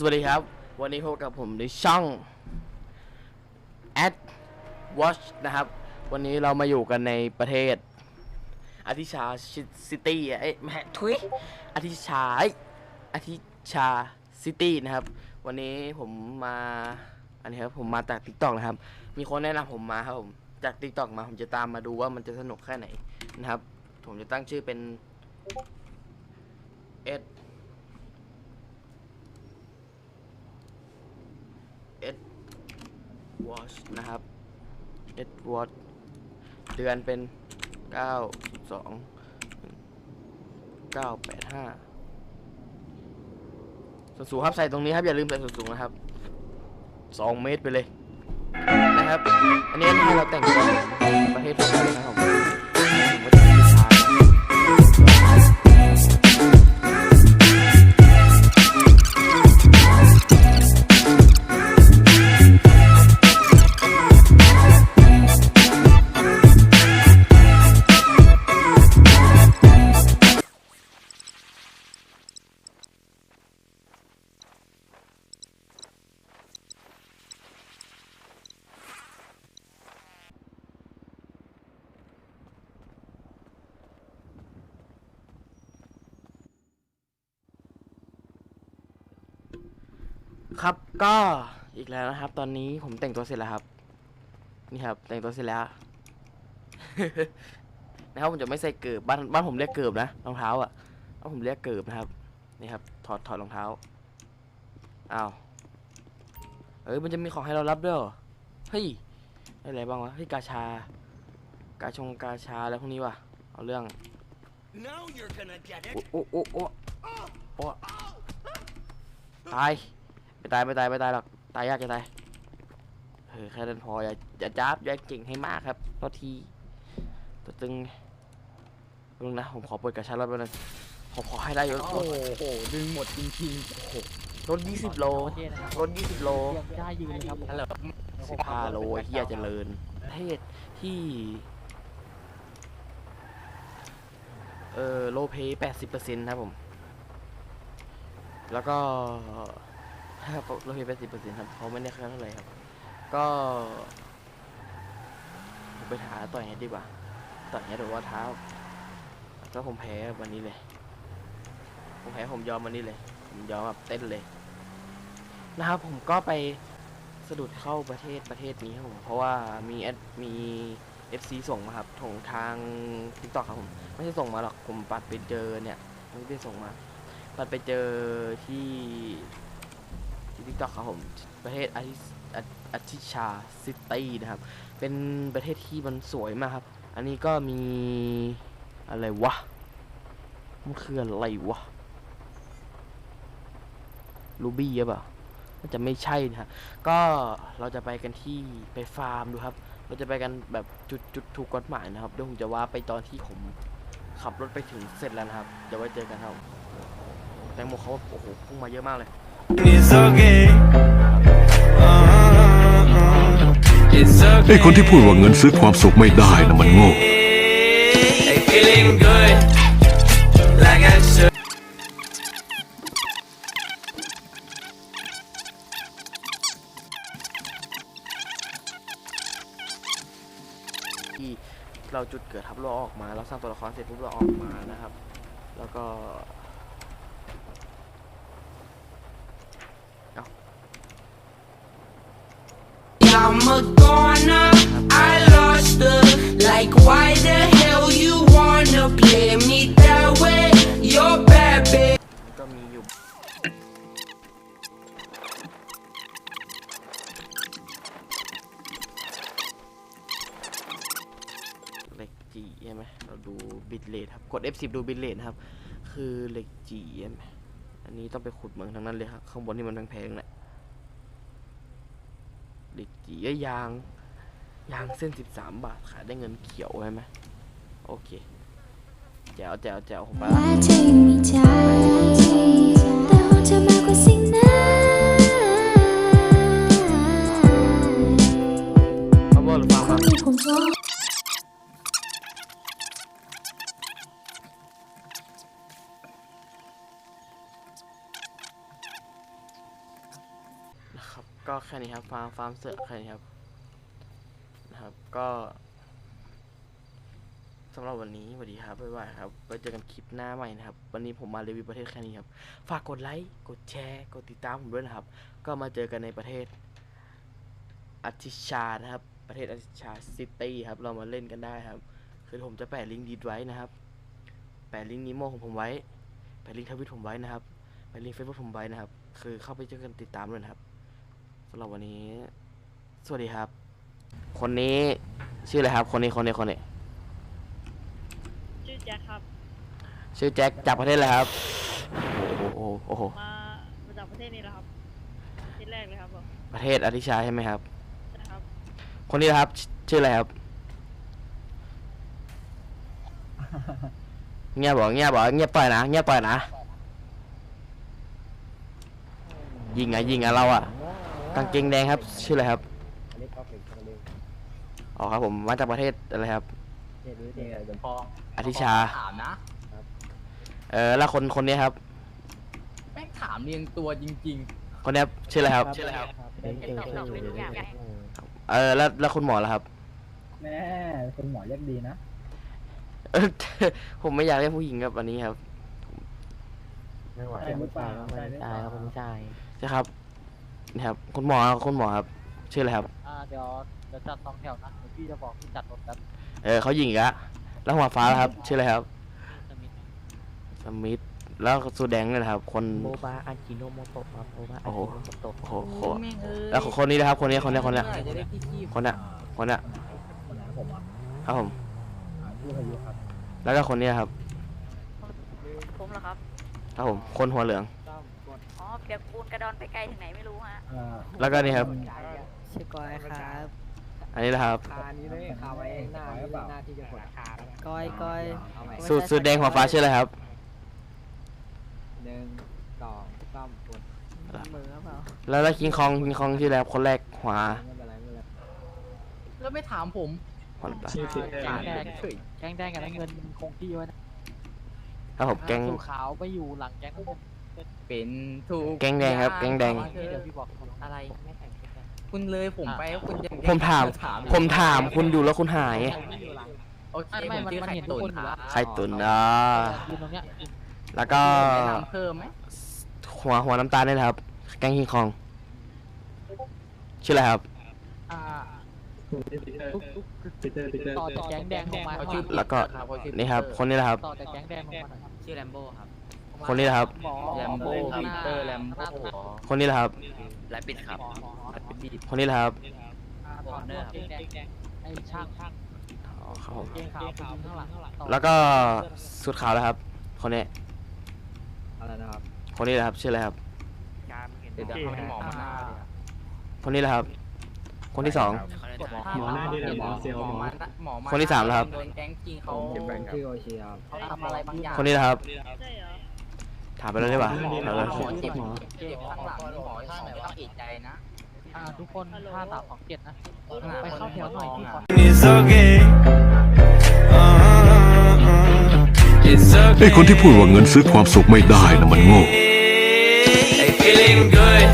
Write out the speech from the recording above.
สวัสดีครับ วันนี้พบกับผมในช่อง at watch นะครับ วันนี้เรามาอยู่กันในประเทศอาทิชาซิตี้เอ้แม่ทุยอาทิชาอ้อาทิชาซิตี้นะครับ วันนี้ผมมา อันนี้ครับผมมาจาก t ิ k t o k นะครับ มีคนแนะนำผมมาครับผมจาก t ิ k t o k มาผมจะตามมาดูว่ามันจะสนุกแค่ไหนนะครับ ผมจะตั้งชื่อเป็น S S Watch นะครับ S Watch เดือนเป็น 9 2 9 8 5ส่วนสูงครับใส่ตรงนี้ครับอย่าลืมใส่ส่วนสูงนะครับ 2 เมตรไปเลยนะครับ อันนี้ที่เราแต่งตัวประเทศไทยเลยนะครับผม ครับก็อีกแล้วนะครับ ตอนนี้ผมแต่งตัวเสร็จแล้วครับ นี่ครับ แต่งตัวเสร็จแล้ว นะครับผมจะไม่ใส่เกิบบ้านบ้านผมเรียกเกิบนะรองเท้าอะบ้านผมเรียกเกิบนะครับ นี่ครับ ถอดถอดรองเท้าอ้าวเอ้ยมันจะมีของให้เรารับด้วยเหรอเฮ้ยได้อะไรบ้างวะเฮ้ยกาชา กาชงกาชาอะไรพวกนี้วะเอาเรื่อง Now you're gonna get it. โอ้โอ้โอ้โอ้โอ้ตาย ไม่ตายไม่ตายไม่ตายหรอกตายยากจะตายเออแค่นั้นพออย่าอย่าจับอย่าเก่งให้มากครับโทษทีตัวตึงลุงนะผมขอเปิดกระชับรถไปหน่อยผมขอให้ได้อยู่โอ้โหโอ้โหดึงหมดจริงรถ20 โลๆประเทศนะครับรถ20 โลเรียกได้ยืนเลยครับฮัลโหล15โลเฮียเจริญประเทศที่เออโลเพย์80%ครับผม แล้วก็ ครับโลเพย์80%ครับเขาไม่ได้ค่าเท่าไหร่ครับ ก็ผมไปหาต่อยเนี้ดีกว่าต่อยเนี้หรือว่าเท้าก็ผมแพ้วันนี้เลย ผมแพ้ผมยอมวันนี้เลย ผมยอมแบบเต้นเลย นะครับผมก็ไปสะดุดเข้าประเทศประเทศนี้ครับผมเพราะว่ามีแอดมีส่งมาครับถงทาง TikTok ครับผมไม่ใช่ส่งมาหรอกผมปัดไปเจอเนี่ยไม่ได้ส่งมาปัดไปเจอที่ ที่ TikTok ครับผมประเทศอาทิอาทิชาซิตี้นะครับ เป็นประเทศที่มันสวยมากครับ อันนี้ก็มีอะไรวะ มันคืออะไรวะรูบี้หรือเปล่าน่าจะไม่ใช่นะฮะ ก็เราจะไปกันที่ไปฟาร์มดูครับ เราจะไปกันแบบจุดจุดถูกกฎหมายนะครับ เดี๋ยวผมจะว่าไปตอนที่ผมขับรถไปถึงเสร็จแล้วนะครับ เดี๋ยวไว้เจอกันครับ แตงโมเขาโอ้โหพุ่งมาเยอะมากเลย ไอ้คนที่พูดว่าเงินซื้อความสุขไม่ได้นะมันโง่ ที่เราจุดเกิดทับเราออกมา เราสร้างตัวละครเสร็จปุ๊บเราออกมานะครับ แล้วก็ I'm a goner, จีใช่ไหมเราดูบิตเลทครับ กด F10 ดูบิตเลทครับ คือเหล็กจีใช่ไหมอันนี้ต้องไปขุดเหมืองทั้งนั้นเลยครับ ข้างบนที่มันแพงๆแหละเหล็กจีอยยาง ยางเส้น 13 บาท ขายได้เงินเขียวใช่ไหมโอเคแจ๋วแจ๋วแจ๋วผมไปละ ก็แค่นี้ครับฟาร์มฟาร์มเสือแค่นี้ครับนะครับก็สำหรับวันนี้สวัสดีครับบ๊ายบายครับไว้เจอกันคลิปหน้าใหม่นะครับ วันนี้ผมมารีวิวประเทศแค่นี้ครับ ฝากกดไลค์กดแชร์กดติดตามผมด้วยนะครับ ก็มาเจอกันในประเทศอาติชานะครับ ประเทศอาติชาซิตี้ครับเรามาเล่นกันได้ครับ คือผมจะแปะลิงก์ดีดไว้นะครับแปะลิงก์นิโมของผมไว้แปะลิงก์ทวิตผมไว้นะครับแปะลิงก์เฟซบุ๊กผมไว้นะครับ คือเข้าไปเจอกันติดตามด้วยนะครับ สำหรับวันนี้ สวัสดีครับ คนนี้ชื่ออะไรครับ คนนี้คนนี้คนนี้ชื่อแจ็คครับ ชื่อแจ็คจากประเทศอะไรครับ โอ้โหโอ้โหมามาจากประเทศนี้แหละครับประเทศแรกเลยครับผมประเทศอาติชาใช่ไหมครับ นะครับ คนนี้นะครับชชื่ออะไรครับ เงียบบอกเงียบบอกเงียบปล่อยนะเงียบปล่อยนะ ยิงอะยิงอะเราอะ กางเกงแดงครับ ชื่ออะไรครับเล็กก็เป็นคนเล็กอ๋อครับผมมาจากประเทศอะไรครับเด็ดเด็ดเดี๋ยวพออาทิชา ถามนะเออแล้วคนคนนี้ครับ แม่งถามเรียงตัวจริง คนนี้ครับชื่ออะไรครับชื่ออะไรครับเป็นเจอชื่ออยู่เลยเออแล้วแล้วคุณหมอล่ะครับ แม่คุณหมอเรียกดีนะเออ ผมไม่อยากเรียกผู้หญิงครับวันนี้ครับ ไม่ไหว เป็นผู้ชายไม่ได้ครับเป็นผู้ชาย ใช่ครับ นี่ครับคุณหมอคุณหมอครับชื่ออะไรครับ อ่าเดี๋ยวเดี๋ยวจัดสองแถวนะเดี๋ยวพี่จะบอกที่จัดรถแบบเออเขายิงอีกแล้วแล้วหัวฟ้าล่ะครับชื่ออะไรครับสมิธแล้วสูทแดงเนี่ยนะครับ คน โบบาอันจิโนโมโตะครับโบบาอันจิโนโมโตะโอ้โหๆโหโอ้แม่งเอ้ยแล้วคนนี้นะครับ คนนี้คนนี้คนนี้เมื่อไหร่จะได้ที่คีบคนเนี้ยคนเนี้ยคนไหนผมอะครับผมผู้พายุครับแล้วก็คนเนี้ยครับผมเหรอครับครับผมคนหัวเหลืองอ๋อ เปียกปูนกระดอนไปไกลถึงไหนไม่รู้ฮะ อ่าแล้วก็นี่ครับ ชื่อกอยครับอันนี้นะครับ คานี้เลยคาไว้หน้าหน้าที่จะกดคาแล้วก้อยก้อยสูตรสูตรแดงหัวฟ้าชื่ออะไรครับ หนึ่งสองสามกดมือเปล่าแล้วแล้วคิงคองคิงคองชื่ออะไรครับคนแรกหัวไม่เป็นไรไม่เป็นไรแล้วไม่ถามผมหัวแกงแดงเฉยแกงแดงกับน้ำเงินมันคงที่ไว้นะครับผมแกงสูขาวไปอยู่หลังแกงน้ำเงิน เป็นถูกแกงแดงครับแกงแดง เดี๋ยวพี่บอกอะไรคุณเลยผมไปคุณยังผมถาม ผมถามคุณอยู่แล้วคุณหาย โอเคผมชื่อไข่ตุ๋นครับไข่ตุนอ่ายืนตรงเนี้ยแล้วก็แนะนำเพิ่มไหมหัวหัวน้ำตาลนี่นะครับ แกงคิงคอง ชื่ออะไรครับ อ่าทุกทุกต่อจากแกงแดงลงมาเขาชื่อแล้วก็ครับเขาชื่อนี่ครับ คนนี้แหละครับ ต่อจากแกงแดงลงมาหน่อยครับชื่อแลมโบ้ครับ คนนี้แหละครับหมอแลมโบ้หปีน้าเตอร์แลมหน้าโบ้คนนี้แหละครับ แลปิดครับหมอหมอแลปิดบีดคนนี้แหละครับอ่าต่อจากแกงแดงไอ้ช่างช่างอ๋อครับผมเกงขาวไปยืนข้างหลังต่อแล้วก็สุดขาวแล้วครับ คนนี้ อะไรนะครับคนนี้แหละครับ ชื่ออะไรครับ เดี๋ยวจะเอาให้หมอมาหน้าเลยอะคนนี้แหละครับ คนที่สอง หมอหน้าดีเลยหมอเซลหมอ หมอมาหมอมาคนที่สามแล้วครับ โดนแก๊งจริงเขาชื่อโอชิครับ เขาทำอะไรบางอย่างคนนี้นะครับ ใช่เหรอ ถามไปเลยดีกว่าหมอถามเลยหมอเจ็บเจ็บข้างหลังนี่หมอหมอไม่ต้องเอกใจนะอ่าทุกคนห้าสามสองเจ็ดนะไปเข้าแถวหน่อยพี่ขอ It's okay. Uh, it's okay. ไอ้คนที่พูดว่าเงินซื้อความสุขไม่ได้นะมันโง่ Hey, feeling good